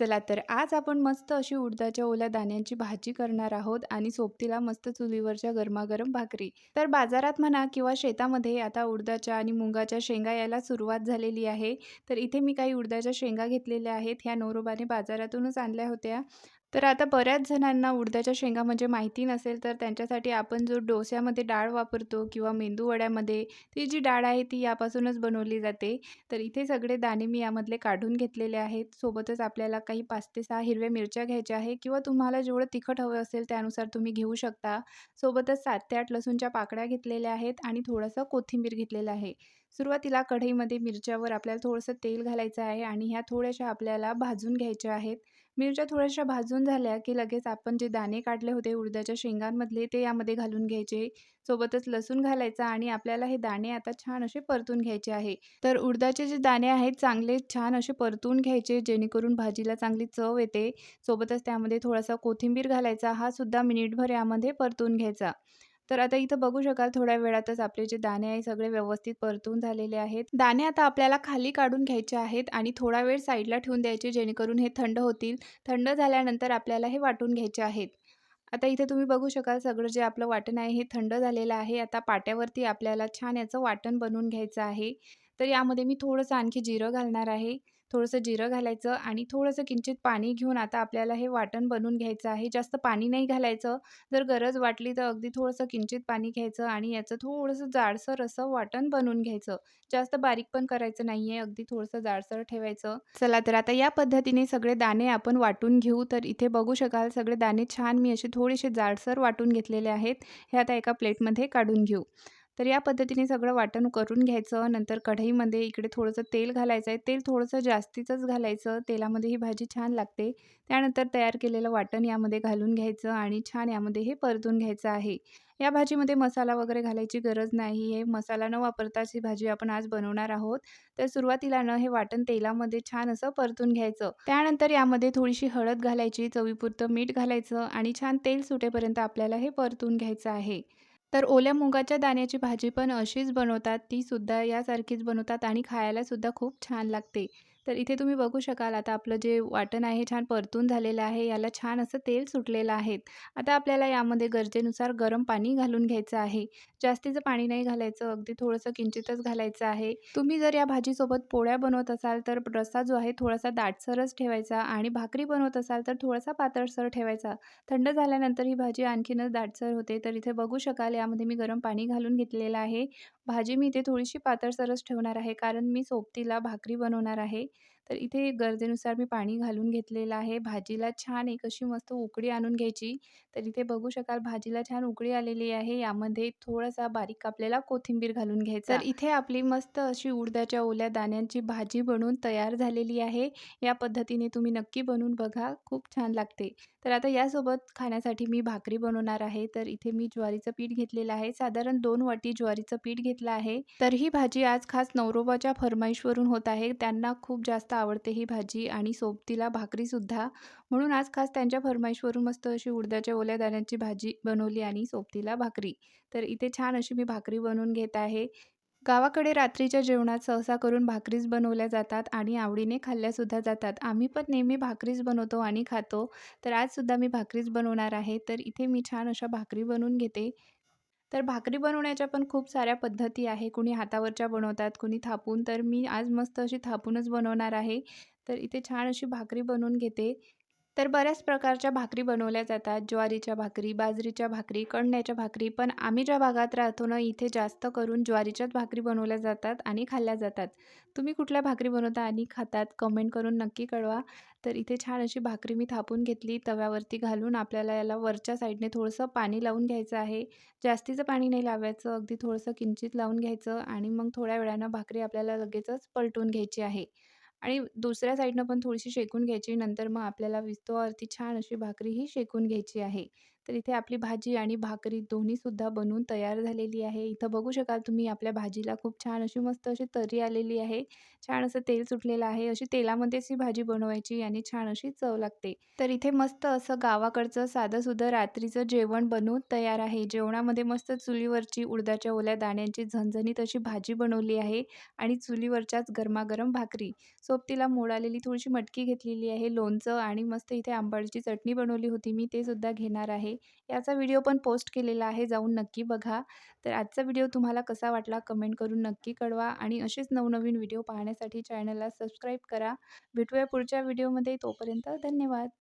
चला तर आज आपण मस्त अशी उडदाच्या ओल्या दाण्यांची भाजी करणार आहोत आणि सोबतीला मस्त चुलीवरच्या गरमागरम भाकरी. तर बाजारात म्हणा किंवा शेतामध्ये आता उडदाच्या आणि मुंगाच्या शेंगा यायला सुरुवात झालेली आहे. तर इथे मी काही उडदाच्या शेंगा घेतलेल्या आहेत. ह्या नोरोबाने बाजारातूनच आणल्या होत्या. तर आता बऱ्याच जणांना उडदाच्या शेंगा म्हणजे माहिती नसेल तर त्यांच्यासाठी आपण जो डोस्यामध्ये डाळ वापरतो किंवा मेंदूवड्यामध्ये ती जी डाळ आहे ती यापासूनच बनवली जाते. तर इथे सगळे दाणे मी यामधले काढून घेतलेले आहेत. सोबतच आपल्याला काही पाच ते सहा हिरव्या मिरच्या घ्यायच्या आहे किंवा तुम्हाला जेवढं तिखट हवं असेल त्यानुसार तुम्ही घेऊ शकता. सोबतच सात ते आठ लसूणच्या पाकळ्या घेतलेल्या आहेत आणि थोडंसं कोथिंबीर घेतलेलं आहे. सुरुवातीला कढईमध्ये मिरच्यावर आपल्याला थोडंसं तेल घालायचं आहे आणि ह्या थोड्याशा आपल्याला भाजून घ्यायच्या आहेत. मिरच्या थोड्याशा भाजून झाल्या की लगेच आपण जे दाणे काढले होते उडदाच्या शेंगांमधले ते यामध्ये घालून घ्यायचे. सोबतच लसूण घालायचा आणि आपल्याला हे दाणे आता छान असे परतून घ्यायचे आहे. तर उडदाचे जे दाणे आहेत चांगले छान असे परतून घ्यायचे जेणेकरून भाजीला चांगली चव येते. सोबतच त्यामध्ये थोडासा कोथिंबीर घालायचा हा सुद्धा मिनिटभर यामध्ये परतून घ्यायचा. तर आता इथं बघू शकाल थोड्या वेळातच आपले जे दाणे आहे सगळे व्यवस्थित परतून झालेले आहेत. दाणे आता आपल्याला खाली काढून घ्यायचे आहेत आणि थोडा वेळ साईडला ठेवून द्यायचे जेणेकरून हे थंड होतील. थंड झाल्यानंतर आपल्याला हे वाटून घ्यायचे आहेत. आता इथे तुम्ही बघू शकाल सगळं जे आपलं वाटण आहे हे थंड झालेलं आहे. आता पाट्यावरती आपल्याला छान याचं वाटण बनवून घ्यायचं आहे. तर यामध्ये मी थोडंसं आणखी जिरं घालणार आहे. थोडंसं जिरं घालायचं आणि थोडंसं किंचित पाणी घेऊन आता आपल्याला हे वाटण बनवून घ्यायचं आहे. जास्त पाणी नाही घालायचं. जर गरज वाटली तर अगदी थोडंसं किंचित पाणी घ्यायचं आणि याचं थोडंसं जाडसर असं वाटण बनवून घ्यायचं. जास्त बारीक पण करायचं नाही आहे अगदी थोडंसं जाडसर ठेवायचं. चला तर आता या पद्धतीने सगळे दाणे आपण वाटून घेऊ. तर इथे बघू शकाल सगळे दाणे छान मी असे थोडेसे जाडसर वाटून घेतलेले आहेत. हे आता एका प्लेटमध्ये काढून घेऊ. तर या पद्धतीने सगळं वाटण करून घ्यायचं. नंतर कढईमध्ये इकडे थोडंसं तेल घालायचं आहे तेल थोडंसं जास्तीचंच घालायचं. तेलामध्ये ही भाजी छान लागते. त्यानंतर तयार केलेलं वाटण यामध्ये घालून घ्यायचं आणि छान यामध्ये हे परतून घ्यायचं आहे. या भाजीमध्ये मसाला वगैरे घालायची गरज नाही. आहे मसाला न वापरताच ही भाजी आपण आज बनवणार आहोत. तर सुरुवातीला न हे वाटण तेलामध्ये छान असं परतून घ्यायचं. त्यानंतर यामध्ये थोडीशी हळद घालायची चवीपुरतं मीठ घालायचं आणि छान तेल सुटेपर्यंत आपल्याला हे परतून घ्यायचं आहे. तर ओल्या मुगाच्या दाण्याची भाजी पण अशीच बनवतात तीसुद्धा यासारखीच बनवतात आणि खायलासुद्धा खूप छान लागते. तर इथे तुम्ही बघू शकाल आता आपलं जे वाटण आहे छान परतून झालेलं आहे याला छान असं तेल सुटलेलं आहे. आता आपल्याला यामध्ये गरजेनुसार गरम पाणी घालून घ्यायचं आहे. जास्तीचं पाणी नाही घालायचं अगदी थोडंसं किंचितच घालायचं आहे. तुम्ही जर या भाजीसोबत पोळ्या बनवत असाल तर रस्सा जो आहे थोडासा दाटसरच ठेवायचा आणि भाकरी बनवत असाल तर थोडासा पातळसर ठेवायचा. थंड झाल्यानंतर ही भाजी आणखीनच दाटसर होते. तर इथे बघू शकाल यामध्ये मी गरम पाणी घालून घेतलेलं आहे. भाजी मी इथे थोडीशी पातळसरच ठेवणार आहे कारण मी सोबतीला भाकरी बनवणार आहे. तर इथे गरजेनुसार मी पाणी घालून घेतलेलं आहे. भाजीला छान एक अशी मस्त उकळी आणून घ्यायची. तर इथे बघू शकाल भाजीला छान उकळी आलेली आहे. यामध्ये थोडासा बारीक कापलेला कोथिंबीर घालून घ्यायचा. तर इथे आपली मस्त अशी उडदाच्या ओल्या दाण्यांची भाजी बनवून तयार झालेली आहे. या पद्धतीने तुम्ही नक्की बनवून बघा. खूप छान लागते. तर आता यासोबत खाण्यासाठी मी भाकरी बनवणार आहे. तर इथे मी ज्वारीचं पीठ घेतलेलं आहे. साधारण दोन वाटी ज्वारीचं पीठ घेतलं आहे. तर ही भाजी आज खास नवरोबाच्या फरमाईशवरून होत आहे. त्यांना खूप जास्त आवडते ही भाजी आणि सोबतीला भाकरीसुद्धा. म्हणून आज खास त्यांच्या फरमाईशवरून मस्त अशी उडदाच्या ओल्या दाण्याची भाजी बनवली आणि सोबतीला भाकरी. तर इथे छान अशी मी भाकरी बनवून घेत आहे. गावाकडे रात्रीच्या जेवणात सहसा करून भाकरीच बनवल्या जातात आणि आवडीने खाल्ल्यासुद्धा जातात. आम्ही पण नेहमी भाकरीच बनवतो आणि खातो. तर आजसुद्धा मी भाकरीच बनवणार आहे. तर इथे मी छान अशा भाकरी बनवून घेते. तर भाकरी बनवण्याच्या पण खूप साऱ्या पद्धती आहे. कुणी हातावरच्या बनवतात कुणी थापून. तर मी आज मस्त अशी थापूनच बनवणार आहे. तर इथे छान अशी भाकरी बनवून घेते. तर बऱ्याच प्रकारच्या भाकरी बनवल्या जातात. ज्वारीच्या भाकरी बाजरीच्या भाकरी कणण्याच्या भाकरी. पण आम्ही ज्या भागात राहतो ना इथे जास्त करून ज्वारीच्याच भाकरी बनवल्या जातात आणि खाल्ल्या जातात. तुम्ही कुठल्या भाकरी बनवता आणि खातात? कमेंट करून नक्की कळवा. तर इथे छान अशी भाकरी मी थापून घेतली. तव्यावरती घालून आपल्याला याला वरच्या साईडने थोडंसं पाणी लावून घ्यायचं आहे. जास्तीचं पाणी नाही लावायचं अगदी थोडंसं किंचित लावून घ्यायचं आणि मग थोड्या वेळानं भाकरी आपल्याला लगेचच पलटून घ्यायची आहे. आणि दुसऱ्या साईडनं पण थोडीशी शेकून घ्यायची. नंतर मग आपल्याला विस्तवावरती छान अशी भाकरी ही शेकून घ्यायची आहे. तर इथे आपली भाजी आणि भाकरी दोन्हीसुद्धा बनवून तयार झालेली आहे. इथं बघू शकाल तुम्ही आपल्या भाजीला खूप छान अशी मस्त अशी तर्री आलेली आहे. छान असं तेल सुटलेलं आहे. अशी तेलामध्येच ही भाजी बनवायची आणि छान अशी चव लागते. तर इथे मस्त असं गावाकडचं साधंसुद्धा रात्रीचं जेवण बनवून तयार आहे. जेवणामध्ये मस्त चुलीवरची उडदाच्या ओल्या दाण्यांची झणझणीत अशी भाजी बनवली आहे आणि चुलीवरच्याच गरमागरम भाकरी. सोबतीला मोड आलेली थोडीशी मटकी घेतलेली आहे, लोणचं आणि मस्त इथे आंबाडीची चटणी बनवली होती मी, ते सुद्धा घेणार आहे आहे. याचा व्हिडिओ पण पोस्ट केलेला आहे, जाऊन नक्की बघा. तर आजचा व्हिडिओ तुम्हाला कसा वाटला कमेंट करून नक्की कळवा आणि असेच नवनवीन व्हिडिओ पाहण्यासाठी चॅनलला सबस्क्राईब करा. भेटूया पुढच्या व्हिडिओमध्ये. तोपर्यंत धन्यवाद.